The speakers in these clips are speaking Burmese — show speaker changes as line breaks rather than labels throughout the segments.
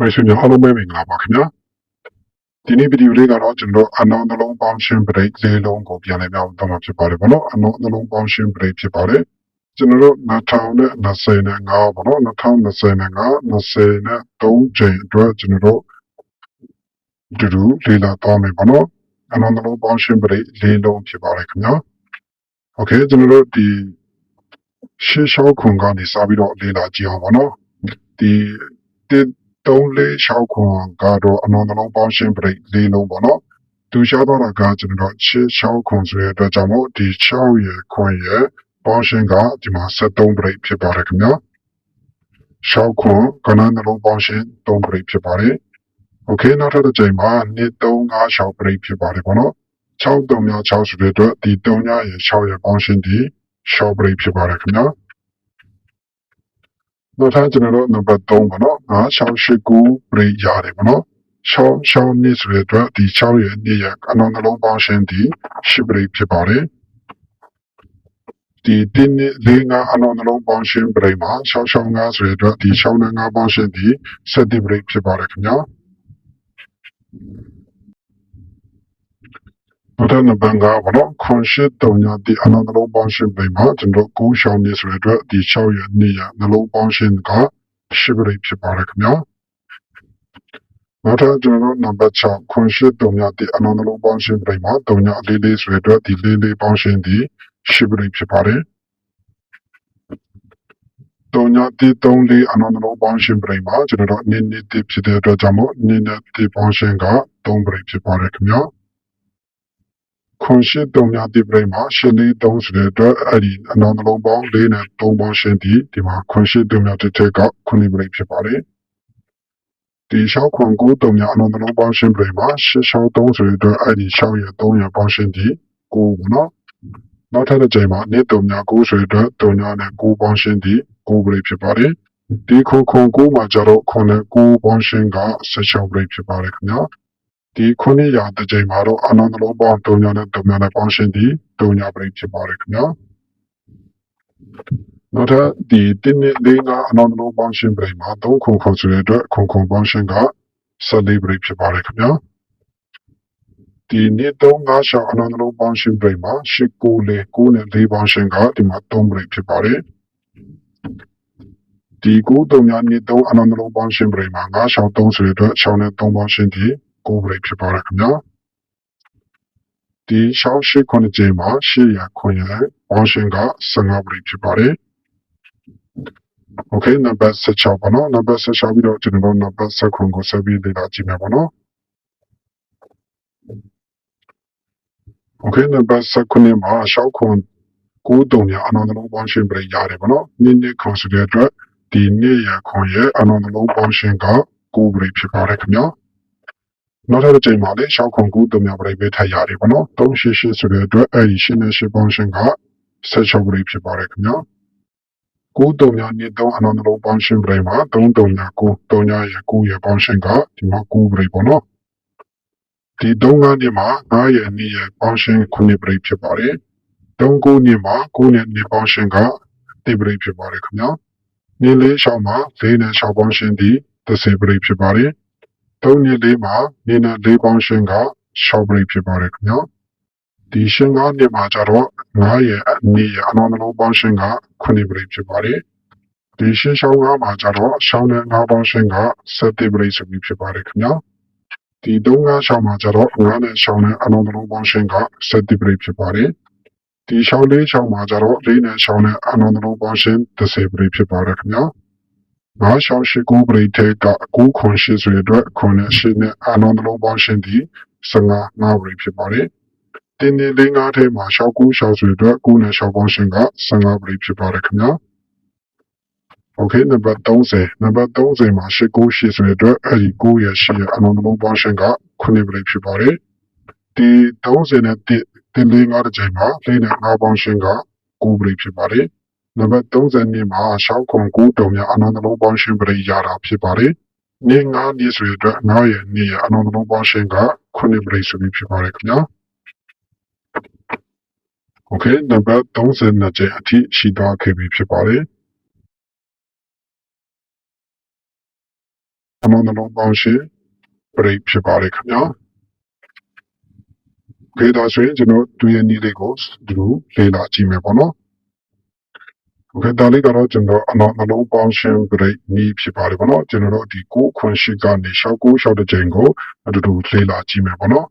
မိတ်ဆွေများအားလုံးပဲမင်္ဂလာပါခင်ဗျာဒီနေ့ဗီဒီယိုလေးကတော့ကျွန်တော်တို့အနောင်နှလုံးပေါင်းရှင်း break လေးလုံးကိုပြန်လည်ပြောင်းတော့မှာဖြစ်ပါတယ်ဗောနော်အနောင်နှလုံးပေါင်းရှင်း break ဖြစ်ပါတယ်ကျွန်တော်တို့2025ဗောနော်2025 20နဲ့3ချိန်အတွက်ကျွန်တော်တို့ဒီလိုလေးလာတော့မယ်ဗောနော်အနောင်နှလုံးပေါင်းရှင်း break လေးလုံးဖြစ်ပါတယ်ခင်ဗျာโอเคကျွန်တော်တို့ဒီရှေ့လျှောက်ခွန်ကနေစပြီးတော့လေးလာကြည့်အောင်ဗောနော်ဒီ ဒီ 3 4 6ခွန်ကတော့အနန္တလုံးပေါင်းရှင်း break လေးလုံးပေါ့နော်သူရှားတော့တာကကျွန်တော်6 6ခွန်ဆိုတဲ့အတွက်ကြောင့်မို့ဒီ6ရယ်ခွန်ရယ်ပေါင်းရှင်းကဒီမှာ73 break ဖြစ်ပါတယ်ခင်ဗျာ6ခွန်ကနန်းနှလုံးပေါင်းရှင်း3 break ဖြစ်ပါတယ်โอเคနောက်ထပ်တစ်ချိန်မှာ2 3 5 6 break ဖြစ်ပါတယ်ပေါ့နော်6 3များ6ဆိုတဲ့အတွက်ဒီ3ညရယ်6ရယ်ပေါင်းရှင်းဒီ6 break ဖြစ်ပါတယ်ခင်ဗျာ နောက်ထပ်ကျွန်တော်တို့ number 3ပေါ့နော်9 6 8 9 break ရတယ်ပေါ့နော်6 6နှစ်ဆိုတဲ့အတွက်ဒီ6ရဲ့နေ့ရက်အလုံးနှလုံးပေါင်းရှင်းဒီ10 break ဖြစ်ပါတယ်ဒီတင်းနှစ်လေးငါအလုံးနှလုံးပေါင်းရှင်း break မှာ6 6 5ဆိုတဲ့အတွက်ဒီ6နဲ့5ပေါင်းရှင်းဒီ7 break ဖြစ်ပါတယ်ခင်ဗျာ နောက်ထပ် number 9ပေါ့နော်ခွန်ရှိတုံညာဒီအလုံးနှလုံးပေါင်းရှင်း break မှာကျွန်တော်9ရှောင်းနေဆိုတဲ့အတွက်ဒီ6ရဲ့နေ့ရက်နှလုံးပေါင်းရှင်းက10 break ဖြစ်ပါတယ်ခင်ဗျာနောက်ထပ်ကျွန်တော်တို့နံပါတ်6ခွန်ရှိတုံညာဒီအလုံးနှလုံးပေါင်းရှင်း break မှာတုံညာအလေးလေးဆိုတဲ့အတွက်ဒီလေးလေးပေါင်းရှင်းဒီ10 break ဖြစ်ပါတယ်တုံညာတီ3လေးအလုံးနှလုံးပေါင်းရှင်း break မှာကျွန်တော်တို့နည်းနည်းတဖြစ်တဲ့အတွက်ကြောင့်မို့နည်းနည်းတပေါင်းရှင်းက3 break ဖြစ်ပါတယ်ခင်ဗျာ ခွန်ရှိတုံညာတီ break မှာရှင်းလေး3ဆိုတဲ့အတွက်အဲ့ဒီအလုံးနှလုံးပေါင်း၄နဲ့3ပေါင်းရှင်းဒီဒီမှာခွန်ရှိတုံညာတီတဲ့က9 break ဖြစ်ပါတယ်ဒီရှောက်ခွန်ကိုတုံညာအလုံးနှလုံးပေါင်းရှင်း break မှာရှင်းရှောက်3ဆိုတဲ့အတွက်အဲ့ဒီ6ရ3ရပေါင်းရှင်းဒီ9ပေါ့နော်နောက်ထပ်တစ်ချိန်မှာနေ့တုံညာ9ဆိုတဲ့အတွက်တုံညာနဲ့9ပေါင်းရှင်းဒီ9 break ဖြစ်ပါတယ်ဒီခွန်ခွန်9မှာကျတော့ခွန်နဲ့9ပေါင်းရှင်းက16 break ဖြစ်ပါတယ်ခင်ဗျာ ဒီခုနှစ်ရာတစ်ချိန်မှာတော့အလုံးနှလုံးပေါင်းတုံညာနဲ့တုံညာနဲ့ပေါင်းရှင်းဒီတုံညာ break ဖြစ်ပါတယ်ခင်ဗျာနောက်ထပ်ဒီတင်းနှစ်လေးကအလုံးနှလုံးပေါင်းရှင်း break မှာ3ခွန်ခွန်ဆိုတဲ့အတွက်ခွန်ခွန်ပေါင်းရှင်းက14 break ဖြစ်ပါတယ်ခင်ဗျာဒီနေ့3 5ရှောင်းအလုံးနှလုံးပေါင်းရှင်း break မှာ8 9လေး9နဲ့4ပေါင်းရှင်းကဒီမှာ3 break ဖြစ်ပါတယ်ဒီ9 3ညနေ့3အလုံးနှလုံးပေါင်းရှင်း break မှာ9ရှောင်း3ဆိုတဲ့အတွက်6နဲ့3ပေါင်းရှင်းဒီ 9 break ဖြစ်ပါတယ်ခင်ဗျာဒီရှောင်း8ခုနှစ်ချိန်မှာ8ရခွန်ရပေါင်းရှင်းက15 break ဖြစ်ပါတယ် Okay နံပါတ်16ပါနော်နံပါတ်16ပြီးတော့ကျွန်တော်တို့နံပါတ်19ကိုဆက်ပြီးလေ့လာကြည့်မယ်ပါနော် Okay နံပါတ်19မှာရှောက်ခွန်9တုံညာအနန္တလုံးပေါင်းရှင်းပြရတယ်ပါနော်နည်းနည်းခွန်ဆိုတဲ့အတွက်ဒီနေ့ရခွန်ရဲ့အနန္တလုံးပေါင်းရှင်းက9ပြဖြစ်ပါတယ်ခင်ဗျာ နောက်ထပ်တစ်ချိန်မှာလေရှောက်ခွန်9တုံညာပြပဲထပ်ရတယ်ပါနော်388ဆိုတဲ့အတွက်အဲ့ဒီရှင်းနေရှင်းပေါင်းရှင်းက16ပြဖြစ်ပါတယ်ခင်ဗျာ9တုံညာနေ့3အနန္တလုံးပေါင်းရှင်းပြမှာ3တုံညာ9တုံညာရ9ရပေါင်းရှင်းကဒီမှာ9ပြပေါ့နော်ဒီ3ငါးနှစ်မှာ9ရက်2ရက်ပေါင်းရှင်း9ပြိဖြစ်ပါတယ်3 9နှစ်မှာ9နှစ်နှစ်ပေါင်းရှင်းက10ပြိဖြစ်ပါတယ်ခင်ဗျာနေ့လေးရှောင်းမှာ4နဲ့6ပေါင်းရှင်းဒီ10ပြိဖြစ်ပါတယ် 3နှစ်လေးမှာနေ့နဲ့4ပေါင်းရှင်းက6ပြိဖြစ်ပါတယ်ခင်ဗျာဒီရှင်းကားနှစ်မှာကျတော့9ရက်2ရက်အနောက်နှလုံးပေါင်းရှင်းက9ပြိဖြစ်ပါတယ်ဒီရှင်းရှောင်းကားမှာကျတော့ရှောင်းနဲ့9ပေါင်းရှင်းက7ပြိဆိုပြီးဖြစ်ပါတယ်ခင်ဗျာဒီသုံးကားရှောင်းမှာကျတော့ငါးနဲ့ရှောင်းနဲ့အလုံးလုံးပေါင်းရှင်းက7ပြိဖြစ်ပါတယ်ဒီရှောင်းလေးရှောင်းမှာကျတော့၄နဲ့ရှောင်းနဲ့အလုံးလုံးပေါင်းရှင်း10ပြိဖြစ်ပါတယ်ခင်ဗျာ ငါးရှောင်းရှိ9ပြိထဲက9ခွန်ရှိဆိုရတဲ့ခွန်နဲ့ရှင်းနဲ့အလုံးလုံးပေါင်းရှင်းဒီ15 9ပြိဖြစ်ပါတယ်တင်းနေလေးငါးထဲမှာရှောင်း9ရှောင်းဆိုရတဲ့9နဲ့ရှောင်းပေါင်းရှင်းက15ပြိဖြစ်ပါတယ်ခင်ဗျာ Okay နံပါတ်30နံပါတ်30မှာရှစ်ကိုရှိဆိုတဲ့အတွက်အဲဒီ9ရရှိရအလုံးလုံးပေါင်းရှင်းက9ပြိဖြစ်ပါတယ်ဒီ30နဲ့1တင်လေး5တစ်ချိန်မှာ၄နဲ့5ပေါင်းရှင်းက9ပြိဖြစ်ပါတယ် နံပါတ်32မှာရှောက်ခွန်9တုံများအလုံးလုံးပေါင်းရှင်းပြိရတာဖြစ်ပါတယ်နေ9နေ့ဆိုတဲ့အတွက်9ရနေ့ရအလုံးလုံးပေါင်းရှင်းက9ပြိဆိုပြီးဖြစ်ပါတယ်ခင်ဗျာ Okay နံပါတ်32ကျအထိရှိသွားခဲ့ပြီဖြစ်ပါတယ်အလုံးနှလုံးပေါင်းရှင်ပရိဖြစ်ပါတယ်ခင်ဗျာခေဒါဆိုရင်ကျွန်တော်တူရနီလေးကိုဒီလိုလေ့လာကြည့်မယ်ပေါ့နော် โอเคဒါလေးကတော့ကျွန်တော်အလုံးနှလုံးပေါင်းရှင်ပရိနီးဖြစ်ပါတယ်ပေါ့နော်ကျွန်တော်တို့ဒီကိုခွန်ရှိကနေရှောက်ကိုရှောက်တဲ့ချိန်ကိုအတူတူလေ့လာကြည့်မယ်ပေါ့နော်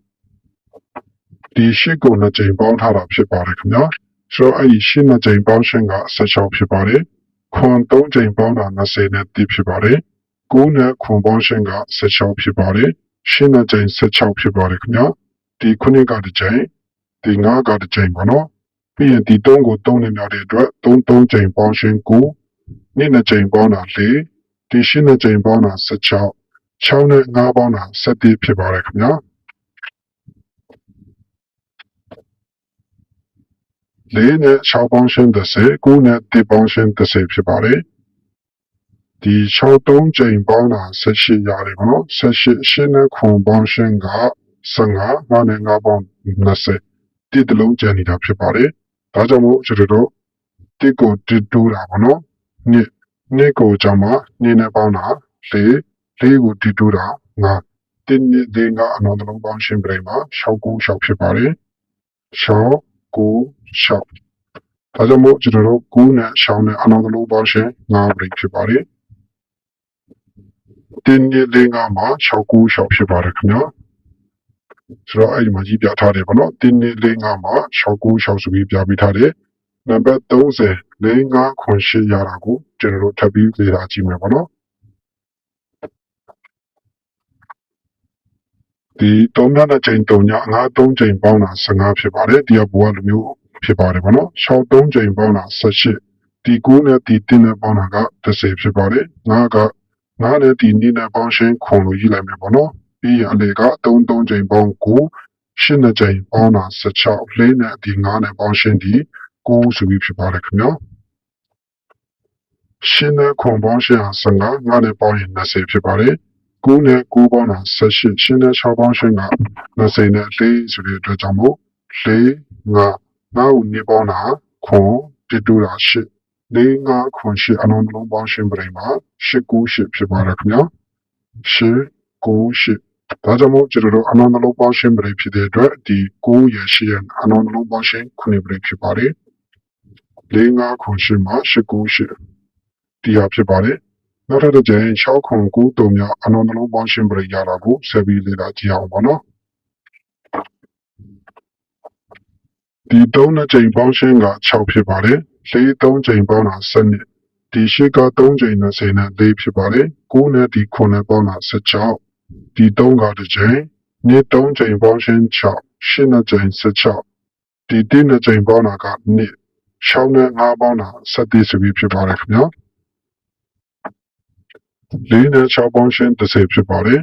ဒီရှိကိုနှစ်ချိန်ပေါင်းထားတာဖြစ်ပါတယ်ခင်ဗျာဆိုတော့အဲ့ဒီရှင်းနှစ်ချိန်ပေါင်းရှင်က16ဖြစ်ပါတယ်ခွန်3ချိန်ပေါင်းတာ20နဲ့တိဖြစ်ပါတယ်ကိုးနဲ့ခွန်ပေါင်းရှင်က16ဖြစ်ပါတယ်ရှင်းနှစ်ချိန်16ဖြစ်ပါတယ်ခင်ဗျာဒီခုနှစ်ကတစ်ချိန်ဒီငါးကတစ်ချိန်ပေါ့နော် ပြီးရင်ဒီ3ကို3နဲ့မြောက်တဲ့အတွက်3 3ချိန်ပေါင်းရှင်9နှစ်နှစ်ချိန်ပေါင်းတာ4ဒီရှင်းနှစ်ချိန်ပေါင်းတာ16 6နဲ့9ပေါင်းတာ17ဖြစ်ပါတယ်ခင်ဗျာလေးနဲ့6ပေါင်းရှင်30 9နဲ့1ပေါင်းရှင်30ဖြစ်ပါတယ်ဒီ63ချိန်ပေါင်းတာ18ရတယ်ပေါ့နော်18ရှင်းနဲ့ခွန်ပေါင်းရှင်က15 9နဲ့9ပေါင်း20တိတလုံးကျန်နေတာဖြစ်ပါတယ် ဒါကြောင့်မို့ကျွန်တော်တို့တစ်ကိုတစ်တိုးတာပေါ့နော်နှစ်နှစ်ကိုကြောင့်မှနှစ်နဲ့ပေါင်းတာလေးလေးကိုတစ်တိုးတာငါတင်းနှစ်လေးကအနောက်တစ်လုံးပေါင်းရှင်းပြိမှာ6ကို6ဖြစ်ပါတယ်6ကို6ဒါကြောင့်မို့ကျွန်တော်တို့9နဲ့6နဲ့အနောက်တစ်လုံးပေါင်းရှင်း9ပြိဖြစ်ပါတယ်တင်းနှစ်လေးကမှ6ကို6ဖြစ်ပါတယ်ခင်ဗျာ ဆိုတော့အဲ့ဒီမှာကြီးပြထားတယ်ပေါ့နော်တင်းနေလေးငါမှာ69ဆိုပြီးပြပေးထားတယ်နံပါတ်30လေးငါခွန်ရှိရတာကိုကျွန်တော်တို့ထပ်ပြီးလေ့လာကြည့်မယ်ပေါ့နော်ဒီတုံးတဲ့ချိန်တုံညငါ3ချိန်ပေါင်းတာ15ဖြစ်ပါတယ်ဒီကဘူကလိုမျိုးဖြစ်ပါတယ်ပေါ့နော်6 3ချိန်ပေါင်းတာ18ဒီ9နဲ့ဒီ10နဲ့ပေါင်းတာက30ဖြစ်ပါတယ်ငါကငါနဲ့ဒီ2နဲ့ပေါင်းရှင်းခွန်လို့ရေးလိုက်မယ်ပေါ့နော် ပြီးရင်အလေက3 3ချိန်ပေါင်း9 8နှစ်ချိန်ပေါင်းတာ16လေးနဲ့ဒီ9နဲ့ပေါင်းရှင်းဒီ9ဆိုပြီးဖြစ်ပါတယ်ခင်ဗျာရှင်းနဲ့ခွန်ပေါင်းရှင်းဟာ15 9နဲ့ပေါင်းရင်20ဖြစ်ပါတယ်9နဲ့9ပေါင်းတာ18ရှင်းနဲ့6ပေါင်းရှင်းက20နဲ့4ဆိုတဲ့အတွက်ကြောင့်မို့4 5 9ကိုနှစ်ပေါင်းတာခွန်တတူတာ8လေးငါခွန်ရှိအလုံးလုံးပေါင်းရှင်းပြိမှာ8 9 8ဖြစ်ပါတယ်ခင်ဗျာ8 9 8 ဒါကြောင့်မို့ကျွန်တော်တို့အနန္တလုံးပေါင်းရှင်းပရိဖြစ်တဲ့အတွက်ဒီ9ရရှိရအနန္တလုံးပေါင်းရှင်းခုနှစ်ပရိဖြစ်ပါတယ်၄၅ခုရှင်းမှာ၈၉ရှင်းဒီဟာဖြစ်ပါတယ်နောက်ထပ်တစ်ကြိမ်6ခု9တုံမြောက်အနန္တလုံးပေါင်းရှင်းပရိရတာကိုဆက်ပြီးလေ့လာကြည့်အောင်ပါနော်ဒီ3နှစ်ကြိမ်ပေါင်းရှင်းက6ဖြစ်ပါတယ်၄3ကြိမ်ပေါင်းတာ7နှစ်ဒီရှိက3ကြိမ်20နဲ့4ဖြစ်ပါတယ်9နဲ့ဒီ9နဲ့ပေါင်းတာ16 ဒီ3ကတစ်ချိန်နေ့3ချိန်ပေါင်းရှင်း6ရှင်းနှစ်ချိန်16ဒီတင်းနှစ်ချိန်ပေါင်းတာကနေ့6နဲ့5ပေါင်းတာ7ဆိုပြီးဖြစ်ပါတယ်ခင်ဗျာ4နဲ့6ပေါင်းရှင်း30ဖြစ်ပါတယ်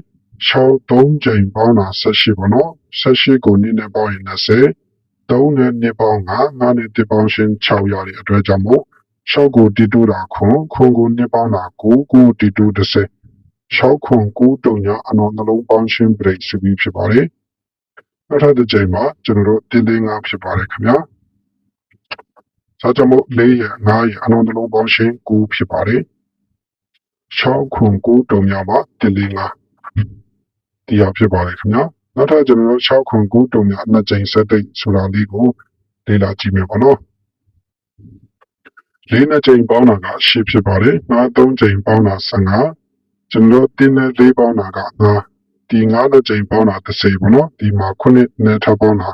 6 3ချိန်ပေါင်းတာ18ပေါ့နော်18ကိုနေ့နဲ့ပေါင်းရင်20 3နဲ့နှစ်ပေါင်း9 9နဲ့တစ်ပေါင်းရှင်း6ရတဲ့အတွက်ကြောင့်မို့6ကိုတီတူတာခွန်ခွန်ကိုနှစ်ပေါင်းတာ9 9တီတူ30 6ခွန်9တုံညာအနော်နှလုံးပေါင်းရှင်း break ဆိုပြီးဖြစ်ပါတယ်။နောက်ထပ်တစ်ချိန်မှာကျွန်တော်တို့တင်းတင်းငါဖြစ်ပါတယ်ခင်ဗျာ။ဒါကြောင့်မို့၄ရ9ရအနော်နှလုံးပေါင်းရှင်း9ဖြစ်ပါတယ်။6ခွန်9တုံညာမှာတင်းတင်းငါဒီဟာဖြစ်ပါတယ်ခင်ဗျာ။နောက်ထပ်ကျွန်တော်တို့6ခွန်9တုံညာနှစ်ချိန်ဆက်တိတ်ဆိုတာလေးကိုလေ့လာကြည့်မယ်ပေါ့နော်။လေးနှစ်ချိန်ပေါင်းတာက10ဖြစ်ပါတယ်။နောက်3ချိန်ပေါင်းတာ15 ကျွန်တော်တင်းနဲ့လေးပေါင်းတာကငါဒီငါးတဲ့ချိန်ပေါင်းတာ30ပေါ့နော်ဒီမှာခုနှစ်နဲ့ထပ်ပေါင်းတာ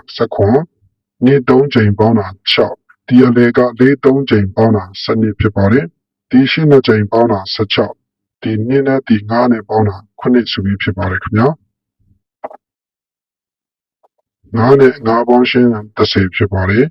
19နေ့3ချိန်ပေါင်းတာ6ဒီအလေကလေး3ချိန်ပေါင်းတာ7ဖြစ်ပါတယ်ဒီရှင်းတဲ့ချိန်ပေါင်းတာ16ဒီနေ့နဲ့ဒီ9နဲ့ပေါင်းတာခုနှစ်ဆိုပြီးဖြစ်ပါတယ်ခင်ဗျာ9နဲ့9ပေါင်းရှင်း30ဖြစ်ပါတယ်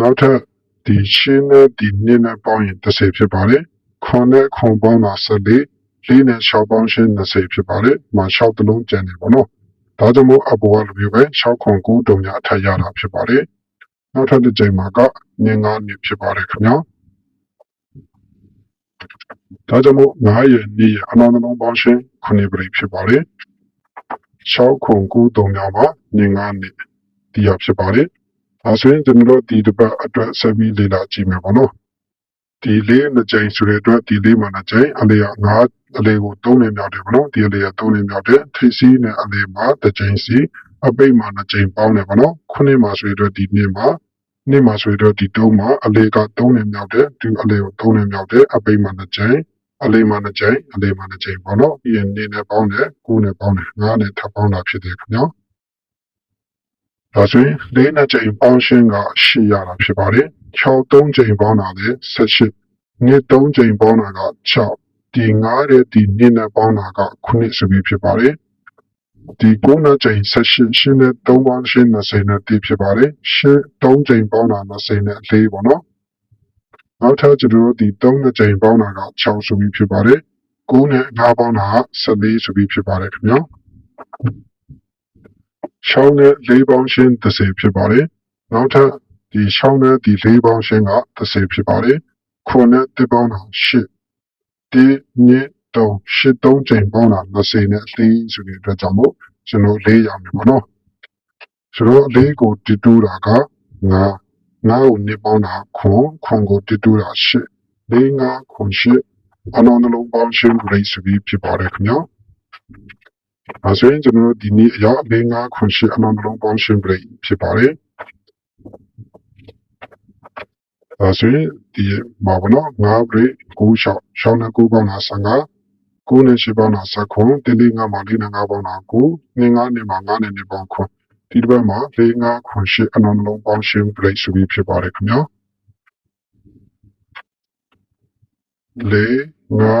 နောက်ထပ်ဒီရှင်းနဲ့ဒီနေ့နဲ့ပေါင်းရင်30ဖြစ်ပါတယ်ခွန်နဲ့ခွန်ပေါင်းတာ14 လေးနဲ့6ပေါင်းရှင်း20ဖြစ်ပါတယ်။မှာ6တလုံးကျန်နေပေါ့နော်။ဒါကြောင့်မို့အပေါ်ကလိုမျိုးပဲ6ခွန်9တုံညာအထက်ရတာဖြစ်ပါတယ်။နောက်ထပ်တစ်ကြိမ်မှာကနင်း9နှစ်ဖြစ်ပါတယ်ခင်ဗျာ။ဒါကြောင့်မို့9ရဲ့2ရဲ့အနောက်နှလုံးပေါင်းရှင်း9ပြိဖြစ်ပါတယ်။6ခွန်9တုံညာမှာနင်း9နှစ်ဒီရဖြစ်ပါတယ်။ဒါဆိုရင်ကျွန်တော်တို့ဒီတစ်ပတ်အတွက်ဆက်ပြီးလေ့လာကြည့်မယ်ပေါ့နော်။ ဒီလေးနှစ်ကြိမ်ဆိုတဲ့အတွက်ဒီလေးမှာနှစ်ကြိမ်အလေးကငါးအလေးကိုသုံးနေမြောက်တယ်ဗောနော်ဒီအလေးကသုံးနေမြောက်တယ်ထိပ်စီးနဲ့အလေးမှာတစ်ကြိမ်စီအပိတ်မှာနှစ်ကြိမ်ပေါင်းတယ်ဗောနော်ခုနှစ်မှာဆိုရတော့ဒီနှစ်မှာနှစ်မှာဆိုရတော့ဒီသုံးမှာအလေးကသုံးနေမြောက်တယ်ဒီအလေးကိုသုံးနေမြောက်တယ်အပိတ်မှာနှစ်ကြိမ်အလေးမှာနှစ်ကြိမ်အလေးမှာနှစ်ကြိမ်ပေါ့နော်ပြီးရင်နေနဲ့ပေါင်းတယ်ကိုယ်နဲ့ပေါင်းတယ်ငါးနဲ့ထပ်ပေါင်းတာဖြစ်တယ်ခင်ဗျာ ဒါဆိုရင်လေးနှစ်ကြိမ်ပေါင်းရှင်းက8ရတာဖြစ်ပါတယ်6 3ကြိမ်ပေါင်းတာလည်း18နှစ်3ကြိမ်ပေါင်းတာက6ဒီ9တဲ့ဒီနှစ်နဲ့ပေါင်းတာက9ဆိုပြီးဖြစ်ပါတယ်ဒီ9နှစ်ကြိမ်18ရှင်းနဲ့3ပေါင်းရှင်း20နဲ့တည်ဖြစ်ပါတယ်ရှင်း3ကြိမ်ပေါင်းတာ20နဲ့4ပေါ့နော်နောက်ထပ်ကျွန်တော်တို့ဒီ3နှစ်ကြိမ်ပေါင်းတာက6ဆိုပြီးဖြစ်ပါတယ်9နဲ့5ပေါင်းတာက14ဆိုပြီးဖြစ်ပါတယ်ခင်ဗျာ 6နဲ့4ပေါင်းရှင်း30ဖြစ်ပါတယ်နောက်ထပ်ဒီ6နဲ့ဒီ4ပေါင်းရှင်းက30ဖြစ်ပါတယ်9နဲ့1ပေါင်းတာ8ဒီနှစ်3 8 3ကြိမ်ပေါင်းတာ20နဲ့4ဆိုတဲ့အတွက်ကြောင့်မို့ကျွန်တော်4ရမယ်ပေါ့နော်ဆိုတော့4ကိုတည်တူတာက9 9ကိုနှစ်ပေါင်းတာခွန်ခွန်ကိုတည်တူတာ8 4 5ခွန်8အနောနှလုံးပေါင်းရှင်းပြိဆိုပြီးဖြစ်ပါတယ်ခင်ဗျာ အဲဆိုရင်ကျွန်တော်တို့ဒီနေ့အရာ၄၅ခွန်ရှိအနန္တလုံးပေါင်းရှင်းပြိဖြစ်ပါတယ်အဲဆိုရင်ဒီမှာဘနော်၅ပြိ9ရှောက်ရှောင်းနဲ့9ပေါင်းတာ15 9နဲ့10ပေါင်းတာ10ခွန်တင်းလေး9မှာ4နဲ့5ပေါင်းတာ9 2 5နဲ့မှာ9နဲ့2ပေါင်းခွန်ဒီတစ်ပတ်မှာ၄၅ခွန်ရှိအနန္တလုံးပေါင်းရှင်းပြိဆိုပြီးဖြစ်ပါတယ်ခင်ဗျာလေးငါ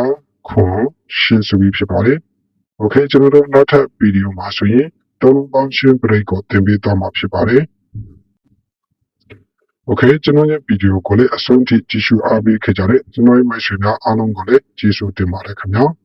ခွန်ရှင်းဆိုပြီးဖြစ်ပါတယ်။ Okay ကျွန်တော်တို့နောက်ထပ်ဗီဒီယိုမှာဆိုရင်သုံးလုံးပေါင်းရှင်း break ကိုသင်ပေးသွားမှာဖြစ်ပါတယ်။ Okay ကျွန်တော်ရဲ့ဗီဒီယိုကိုလည်းအဆုံးထိကြည့်ရှုအားပေးခဲ့ကြတဲ့ကျွန်တော်ရဲ့မိတ်ဆွေများအားလုံးကိုလည်းကျေးဇူးတင်ပါတယ်ခင်ဗျာ။